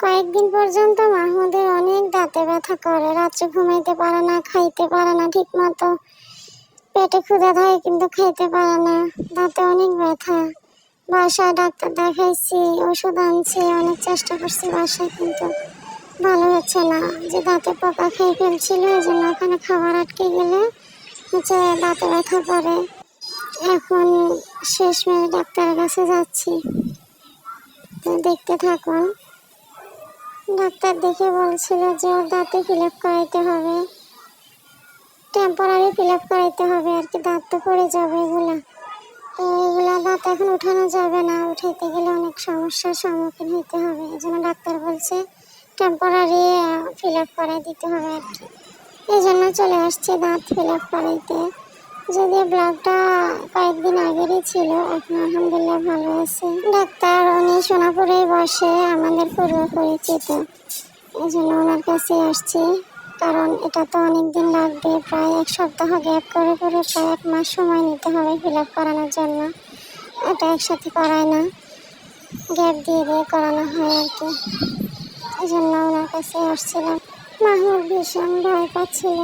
কয়েকদিন পর্যন্ত মাহমুদের অনেক দাঁতে ব্যথা করে। রাত্রে ঘুমাইতে পারে না, খাইতে পারে না ঠিক মতো পেটে ক্ষুধা থাকে কিন্তু খাইতে পারে না। দাঁতে অনেক ব্যথা। বাসায় ডাক্তার দেখাইছি, ওষুধ আনছি, অনেক চেষ্টা করছি বাসায় কিন্তু ভালো হচ্ছে না। যে দাঁতে পোকা খেয়ে ফেলছিল এই জন্য ওখানে খাবার আটকে গেলে হচ্ছে দাঁতে ব্যথা করে। এখন শেষমেশ ডাক্তারের কাছে যাচ্ছি। তো দেখতে থাকুন। ডাক্তার দেখে বলছিল যে ওর দাঁতে ফিল আপ করাইতে হবে। টেম্পোরারি ফিল আপ করাইতে হবে আর কি, দাঁত তো পড়ে যাবে এগুলো। এগুলা দাঁত এখন উঠানো যাবে না, উঠাইতে গেলে অনেক সমস্যার সম্মুখীন হইতে হবে। এই জন্য ডাক্তার বলছে টেম্পোরারি ফিল আপ করাই দিতে হবে আর কি। এই জন্য চলে আসছে দাঁত ফিল আপ করাইতে। যদিও ব্লগটা কয়েকদিন আগেরই ছিল, এখন আলহামদুলিল্লাহ ভালো আছে। ডাক্তার উনি সোনাপুরেই বসে আমাদের পূর্ব পরিচিত। এই জন্য ওনার কাছে আসছি, কারণ এটা তো অনেক দিন লাগবে, প্রায় এক সপ্তাহ গ্যাপ করে করে প্রায় এক মাস সময় নিতে হবে ফিল আপ করানোর জন্য। এটা একসাথে করায় না গ্যাপ দিয়ে দিয়ে করানো হয় আর কি। এই জন্য ওনার কাছে আসছিলাম। মাহমুদ ভীষণ ভয় পাচ্ছিল।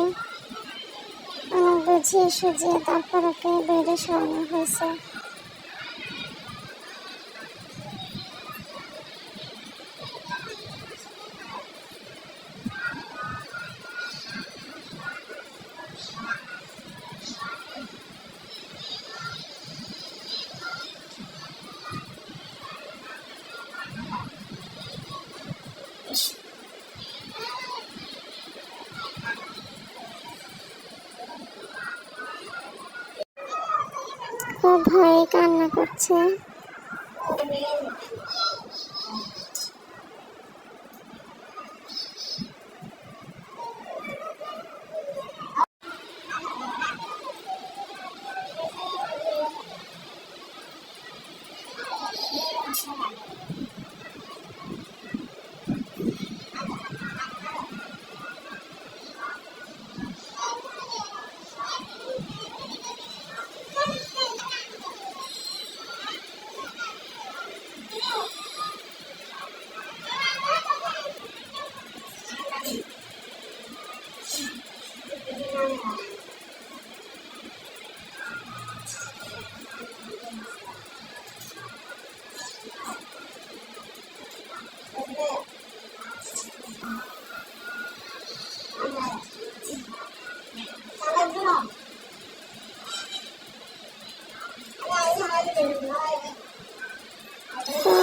বুঝিয়ে সুঝিয়ে তারপর ওকে বেডে শোয়ানো হয়েছে খুব ভয়ে কান্না করছে।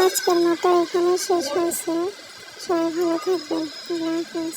আজকের মতো এখানে শেষ হয়েছে সবাই ভালো থাকবেন আল্লাহ হাফেজ